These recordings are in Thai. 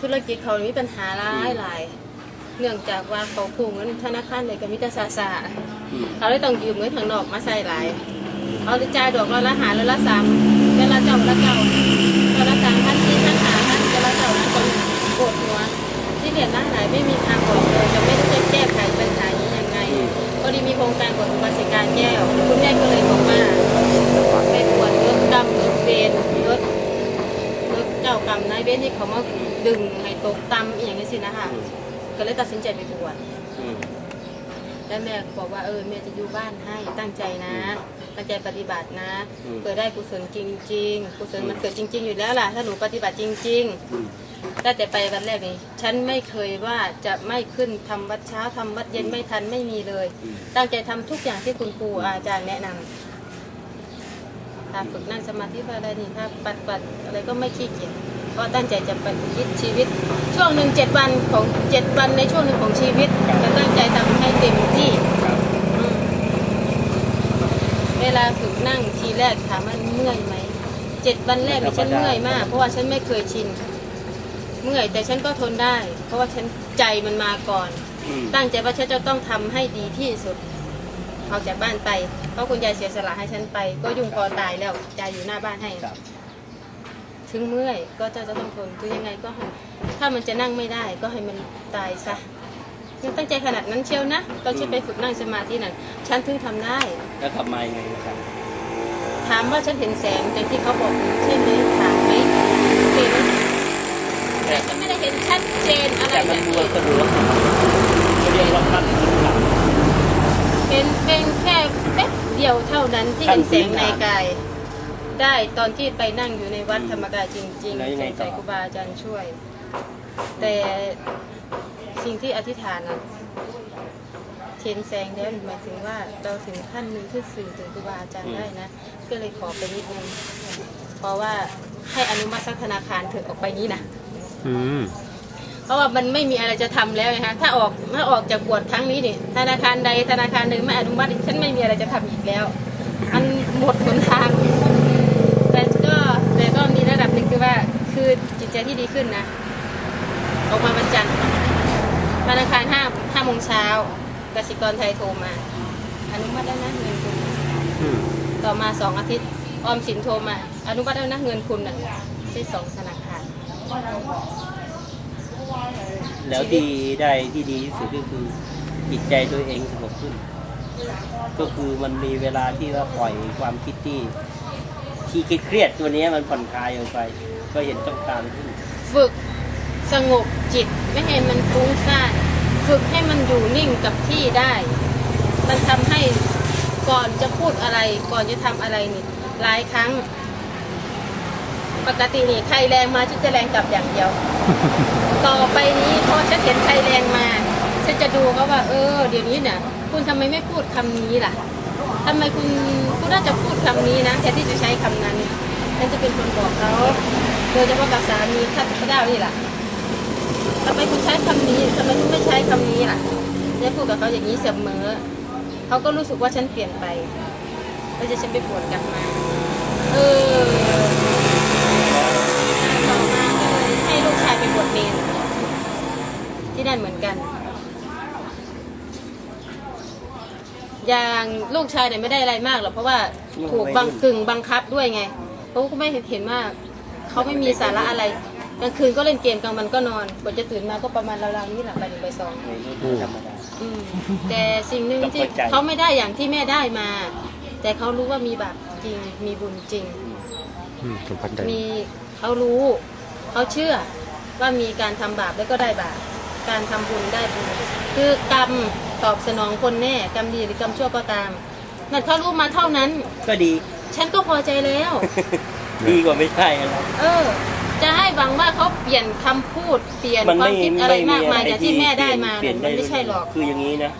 ธุรกิจเขามีปัญหาหลายหลายเนื่องจากว่าเขากู้เงินธนาคารเลยก็มีแต่ซาซาอืมเขาเลยต้องยืมเงินข้างนอกมาใส่หลายเขาจะจ่ายดอกละละหาละละสามเวลาเจ้าละเจ้าเวลาสามพันสี่พันหาพันเวลาเจ้าละคนปวดหัวที่เรียนร้านไหนไม่มีทางออกเลย ก็เลยตัดสินใจไปบวชอืม แล้วแม่ก็บอกว่าเออแม่จะอยู่บ้านให้ตั้งใจนะ ตั้งใจปฏิบัตินะอืม เกิดได้กุศลจริง ๆ กุศลมันเกิดจริง ๆ อยู่แล้วล่ะ ถ้าหนูปฏิบัติจริง ๆ อืม ตั้งแต่ไปวันแรกนี่ฉันไม่เคยว่าจะไม่ขึ้นทำวัดเช้าทำวัดเย็นไม่ทันไม่มีเลย อืม ตั้งใจทำทุกอย่างที่คุณครูอาจารย์แนะนำถ้าฝึกนั่งสมาธิอะไรนี่ถ้าปฏิบัติอะไรก็ไม่ขี้เกียจ ก็ตั้งใจจะปฏิบัติชีวิต ช่วงหนึ่งเจ็ดวันของเจ็ดวันในช่วงหนึ่งของชีวิตจะตั้งใจทำให้เต็มที่ครับอืมเวลาฝึกนั่งทีแรกถามว่าเมื่อยไหมเจ็ดวันแรกนี่ฉันเมื่อยมาก เพราะว่าฉันไม่เคยชินเมื่อยแต่ฉันก็ทนได้ เพราะว่าฉันใจมันมาก่อนอืมตั้งใจว่าฉันจะต้องทำให้ดีที่สุดออกจากบ้านไปเพราะคุณยายเสียสละให้ฉันไป ก็ยุ่งพอตายแล้วยายอยู่หน้าบ้านให้ครับ ถึงเมื่อยก็จะจะต้องทนคือยังไงก็ให้ถ้ามันจะนั่งไม่ได้ก็ให้มันตายซะยังตั้งใจขนาดนั้นเชียวนะตอนฉันไปฝึกนั่งสมาธินั่นฉันถึงทำได้ แล้วทำไมไงนะครับถามว่าฉันเห็นแสงอย่างที่เขาบอกใช่ไหมถามไหมเห็นแต่ฉันไม่ได้เห็นชัดเจนอะไรแต่อมันย่างดูนี้สะดวกเขาเรียกว่าขั้นพื้นฐานเป็นเป็นแค่แป๊บเดียวเท่านั้นที่ขั้เห็นนพื้แสนงฐานในกาย ได้ตอนที่ไปนั่งอยู่ในวัดอืมธรรมกายจริงแล้วๆยังไงสงต่สัอยครูบาอาจารย์ช่วย แต่สิ่งที่อธิษฐานนะเห็นแสงแล้วหมายถึงว่าเราถึงขั้นหนึงที่สื่อถึงครูบาอาจารย์ได้นะ ก็เลยขอไปนิดนึงเพราะว่าให้อนุมัติสักธนาคารเถอะออกไปนี้นะ อืม เพราะว่ามันไม่มีอะไรจะทำแล้วนะคะถ้าออกถ้าออกจากบวชครั้งนี้นี่ธนาคารใดธนาคารหนึ่งไม่อนุมัติฉันไม่มีอะไรจะทำอีกแล้ว อันหมดหนทางแต่ก็ แต่ก็มีระดับหนึ่งคือว่าคือจิตใจที่ดีขึ้นนะ ออกมาวันจันทร์วันอังคารห้าห้าโมงเช้ากสิกรไทยโทรมาอนุมัติแล้วนะเงินคุณอืมต่อมาสองอาทิตย์ออมสินโทรมา อนุมัติแล้วนะเงินคุณน่ะที่สองธนาคารแล้วที่ได้ที่ดีที่สุดก็คือจิตใจตัวเองสงบขึ้น ก็คือมันมีเวลาที่ว่าปล่อยความคิดที่ ที่เครียดๆตัวเนี้ยมันผ่อนคลายออกไป ก็เห็นต้องการขึ้นฝึกสงบจิตไม่ให้มันฟุ้งซ่านฝึกให้มันอยู่นิ่งกับที่ได้ มันทำให้ก่อนจะพูดอะไร ก่อนจะทำอะไรนี่หลายครั้ง ปกตินี่ใครแรงมาฉันจะแรงกลับอย่างเดียว ต่อไปนี้พอฉันเห็นใครแรงมาฉันจะดูเขาว่า เออ เดี๋ยวนี้เนี่ยคุณทำไมไม่พูดคำนี้ล่ะ ทำไมคุณคุณน่าจะพูดคำนี้นะแทนที่จะใช้คำนั้นฉันจะเป็นคนบอกเขาโดยเฉพาะกับสามีข้าพเจ้านี่แหละทำไมคุณใช้คำนี้ทำไมคุณไม่ใช้คำนี้ล่ะจะพูดกับเขาอย่างนี้เสมอเขาก็รู้สึกว่าฉันเปลี่ยนไปแล้วจะฉันไปปวดกลับมาเออต่อมาก็เลยให้ลูกชายไปบวชเนรที่นั่นเหมือนกัน อย่างลูกชายเนี่ยไม่ได้อะไรมากหรอกเพราะว่าถูกบังกึ่งบังคับด้วยไงเขาก็ไม่เห็นว่าเขาไม่มีสาระอะไรกลางคืนก็เล่นเกมกลางวันก็นอนกว่าจะตื่นมาก็ประมาณราวๆนี้แหละไปหนึ่งไปสองในรุ่นธรรมดา อืมแต่สิ่งหนึ่งที่ต้องเข้าใจ เขาไม่ได้อย่างที่แม่ได้มา แต่เขารู้ว่ามีบาปจริง มีบุญจริง อืมผมเข้าใจมีเขารู้เขาเชื่อว่ามีการทำบาปแล้วก็ได้บาปการทำบุญได้บุญคือกรรม ตอบสนองคนแน่กรรมดีหรือกรรมชั่วก็ตามนั่นเขารู้มาเท่านั้น ก็ดี ฉันก็พอใจแล้ว ดีกว่าไม่ใช่อะไรเออ จะให้หวังว่าเขาเปลี่ยนคำพูดเปลี่ยนมันความไม่คิดอะไรไม่มีมากอะมายไรอย่างที่ที่แม่ได้มาเปลี่ยนมัได้นไม่ใช่หรอก คืออย่างนี้นะ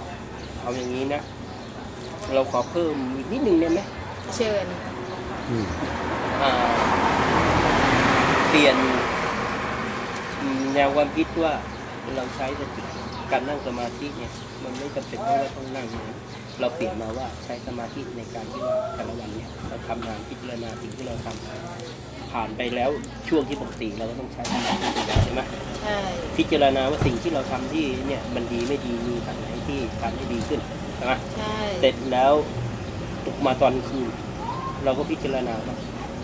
เอาอย่างนี้นะเราขอเพิ่มอีกนิดนึงได้ไหมเชิญ อืมอ่าเปลี่ยนอืมแนวความคิดว่าเราใช้สติ การนั่งสมาธิเนี่ยมันไม่จำเป็นว่าต้องนั่งอย่างนั้นเราเปลี่ยนมาว่าใช้สมาธิในการที่ว่าแต่ละวันเนี่ยเราทำงานพิจารณาสิ่งที่เราทำผ่านไปแล้วช่วงที่ปกติเราก็ต้องใช้สมาธิอยู่แล้วใช่ไหมใช่พิจารณาว่าสิ่งที่เราทำที่เนี่ยมันดีไม่ดีมีทางไหนที่ทำให้ดีขึ้นใช่ไหมใช่เสร็จแล้วตกมาตอนคืน เราก็พิจารณาว่า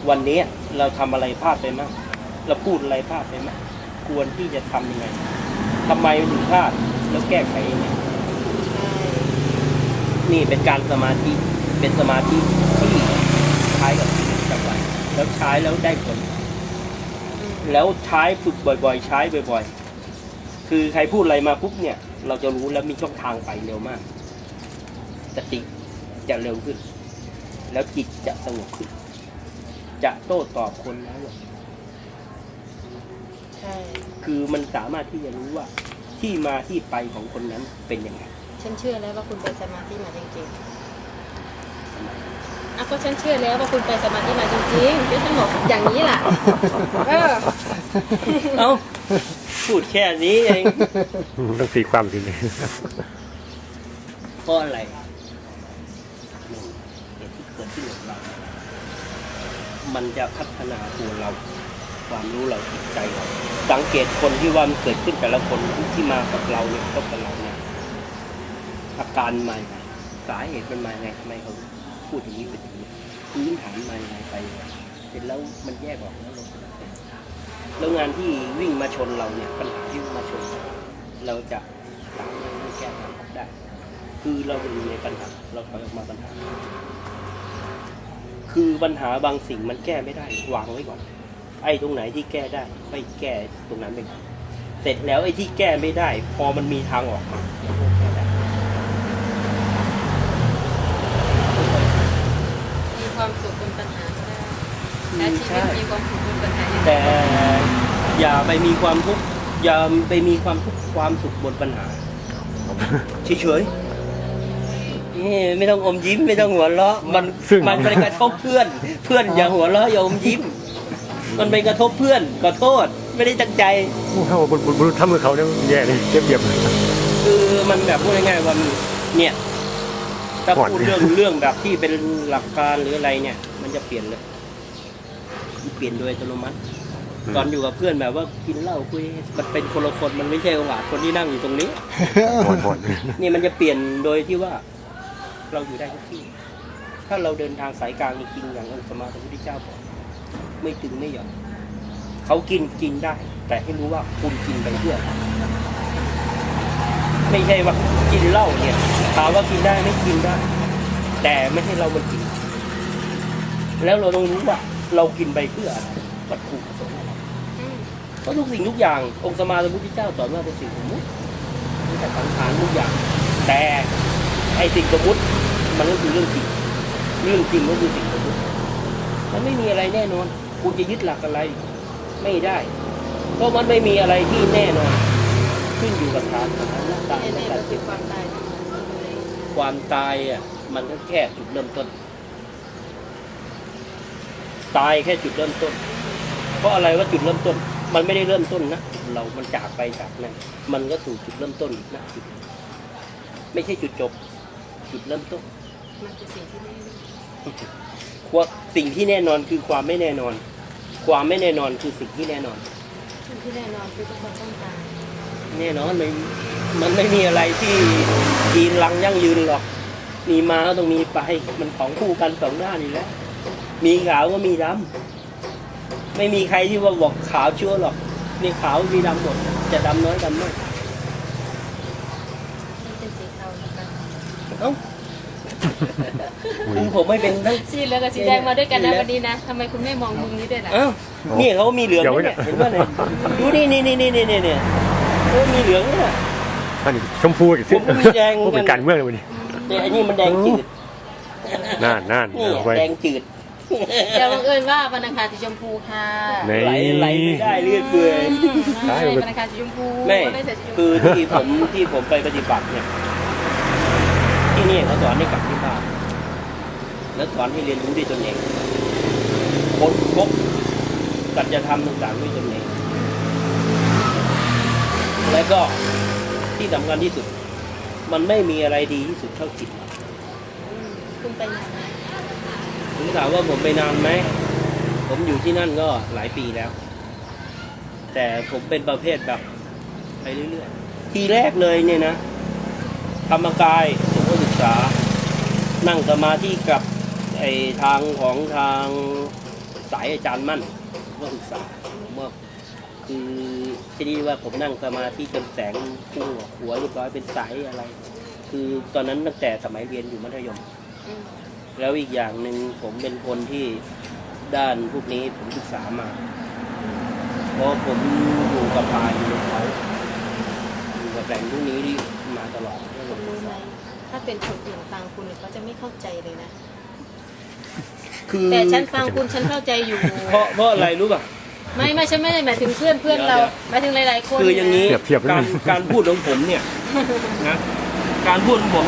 วันนี้เราทำอะไรพลาดไปมั้งเราพูดอะไรพลาดไปมั้งควรที่จะทำยังไงทำไมถึงพลาด แล้วแก้ไขยังไงใช่นี่เป็นการสมาธิ เป็นสมาธิที่ใช้กับชีวิตประจำวันแล้วใช้แล้วได้ผลอืมแล้วใช้ฝึกบ่อย ๆ ใช้บ่อย ๆ คือใครพูดอะไรมาปุ๊บเนี่ย เราจะรู้แล้วมีช่องทางไปเร็วมาก สติจะเร็วขึ้น แล้วจิตจะสงบขึ้น จะโต้ตอบคนแล้วใช่คือมันสามารถที่จะรู้ว่า ที่มาที่ไปของคนนั้นเป็นยังไงฉันเชื่อแล้วว่าคุณไปสมาธิมาจริงๆอะก็ฉันเชื่อแล้วว่าคุณไปสมาธิมาจริงๆก็ฉันบอกอย่างนี้ล่ะ เออ เอ้าพูดแค่นี้เองต้องตีความทีนี้เพราะอะไรหนึ่งเหตุที่เกิดขึ้นกับเรา มันจะพัฒนาตัวเรา ความรู้เราจิตใจเราสังเกตคนที่ว่ามันเกิดขึ้นแต่ละคนที่มากับเราเนี่ยพบกับเราเนี่ยอาการมายังไงสาเหตุมันมาไงทำไมเขาพูดอย่างนี้เป็นอย่างนี้พื้นฐานมายังไงไปยังไงเสร็จแล้วมันแยกออกแล้วเราแล้วงานที่วิ่งมาชนเราเนี่ยปัญหาที่มาชน เราจะสามารถแก้ปัญหาได้ คือเราอยู่ในปัญหาเราถอยออกมาปัญหา คือปัญหาบางสิ่งมันแก้ไม่ได้วางไว้ก่อน ไอ้ตรงไหนที่แก้ได้ไปแก้ตรงนั้นไปก่อนเสร็จแล้วไอ้ที่แก้ไม่ได้ พอมันมีทางออกมาเราก็แก้ได้มีความสุขบนปัญหาก็ได้และชีวิตมีความสุขบนปัญหาอย่างแต่อย่าไปมีความทุกข์อย่าไปมีความทุกข์ความสุขบนปัญหาเฉยๆนี่ไม่ต้องอมยิ้มไม่ต้องหัวเราะมันซึ่งมันไปกระทบเพื่อน เพื่อนอย่าหัวเราะอย่าอมยิ้ม มันไปกระทบเพื่อนขอโทษไม่ได้ตั้งใจถ้าว่าบุรุษบุรุษทำมือเขาเนี่ยแย่เลยเจ็บเยียบเลยคือมันแบบพูดง่ายๆว่ามันเนี่ยถ้าก่อนพูดเรื่องเรื่องแบบที่เป็นหลักการหรืออะไรเนี่ย มันจะเปลี่ยนเลยมันเปลี่ยนโดยอัตโนมัติตอนอยู่กับเพื่อนแบบว่ากินเหล้าคุยมันเป็นคนละคนมันไม่ใช่โอกาสคนที่นั่งอยู่ตรงนี้บ่นบ่นนี่มันจะเปลี่ยนโดยที่ว่า เราอยู่ได้ทุกที่ ถ้าเราเดินทางสายกลางจริงๆอย่างองค์สมมาสัมพุทธเจ้าบอก ไม่ตึงไม่หย่อนเขากินกินได้ แต่ให้รู้ว่าคุณกินไปเพื่อ ไม่ใช่ว่ากินเหล้าเนี่ยถามว่ากินได้ไม่กินได้ แต่ไม่ให้เรามันกิน แล้วเราต้องรู้ว่า เรากินไปเพื่ออะไรวัตถุประสงค์อะไรอืมเพราะทุกสิ่งทุกอย่าง องค์สมมาสัมพุทธเจ้าสอนว่าเป็นสิ่งสมมุติมีแต่สังขารทุกอย่าง แต่ไอ้สิ่งสมมุติมันก็คือเรื่องจริงเรื่องจริงก็คือสิ่งสมมุติมันไม่มีอะไรแน่นอน คุณจะยึดหลักอะไร ไม่ได้ เพราะมันไม่มีอะไรที่แน่นอน ขึ้นอยู่กับฐานฐานหน้าตาแน่และๆการก็คืเจ็อบความตายทั้งนั้นเลยความตายอะมันก็แค่จุดเริ่มต้น ตายแค่จุดเริ่มต้น เพราะอะไรว่าจุดเริ่มต้น มันไม่ได้เริ่มต้นนะเรามันจากไปจากนั่นมันก็สู่จุดเริ่มต้นอีกนะจุดไม่ใช่จุดจบ จุดเริ่มต้นมันคือสิ่งที่แน่นอนความสิ่งที่แน่นอนคือความไม่แน่นอน ความไม่แน่นอนคือสิ่งที่แน่นอนสิ่งที่แน่นอนคือทุกคนต้องตายแน่นอนไม่มันไม่มีอะไรที่ยืนลังยั่งยืนหรอก มีมาก็ต้องมีไปมันของคู่กันสองด้านนี่แหละมีขาวก็มีดำไม่มีใครที่ว่าบอกขาวชั่วหรอกมีขาวมีดำหมดจะดำน้อยดำมากมันเป็นสีเทาแล้วกันเอ้า ผมไม่เป็นทั้งสีเหลืองกับสีแดงมาด้วยกันนะวันนี้นะทำไมคุณไม่มองมุมนี้ด้วยล่ะเอ้านี่เขามีเหลืองด้วยเนี่ยเห็นป่ะเนี่ยดูนี่นี่นี่นี่นี่นี่เนี่ยเขามีเหลืองเนี่ยอันนี้ชมพูอีกสิผมก็มีแดงเหมือนกันเป็นการเมืองเลยวันนี้แต่อันนี้มันแดงจืดน่านน่านนี่เอาไว้แดงจืดอย่าบังเอิญว่าวันอังคารสีชมพูค่ะนี่ไหลไหลไม่ได้เลือดเปื่อยใช่วันอังคารสีชมพูไม่ไม่ใส่สีชมพูคือที่ผมที่ผมไปปฏิบัติเนี่ย ที่นี่เขาสอนให้กลับที่บ้าน แล้วสอนให้เรียนรู้ด้วยตนเองค้นพบกัจธรรมต่างๆด้วยตนเอง แล้วก็ที่สำคัญที่สุด มันไม่มีอะไรดีที่สุดเท่าจิตเราอืมคุณไปไหนมาผมถามว่าผมไปนานไหม ผมอยู่ที่นั่นก็หลายปีแล้ว แต่ผมเป็นประเภทแบบไปเรื่อยๆ ทีแรกเลยเนี่ยนะธรรมกายผมก็ศึกษา นั่งสมาธิกับไอทางของทางสายอาจารย์มั่นผมก็ศึกษาผมว่าคือที่นี่ว่าผมนั่งสมาธิจนแสงพุ่งหัวเรียบร้อยเป็นสายอะไร คือตอนนั้นตั้งแต่สมัยเรียนอยู่มัธยม แล้วอีกอย่างหนึ่งผมเป็นคนที่ด้านพวกนี้ผมศึกษามา เพราะผมอยู่กับป่าอยู่กับเขาอยู่กับแหล่งพวกนี้ที่มาตลอดคุณรู้ไหมถ้าเป็นคนอื่นฟังคุณเขาจะไม่เข้าใจเลยนะ คือแต่ฉันฟังคุณฉันเข้าใจอยู่ เพราะเพราะอะไรรู้ป่ะไม่ไม่ฉันไม่ได้หมายถึงเพื่อนเพื่อนเราเดี๋ยวหมายถึงหลายๆคนคืออย่างนี้นี้เทียบเทียบการการพูดของผมเนี่ยนะการพูดของผม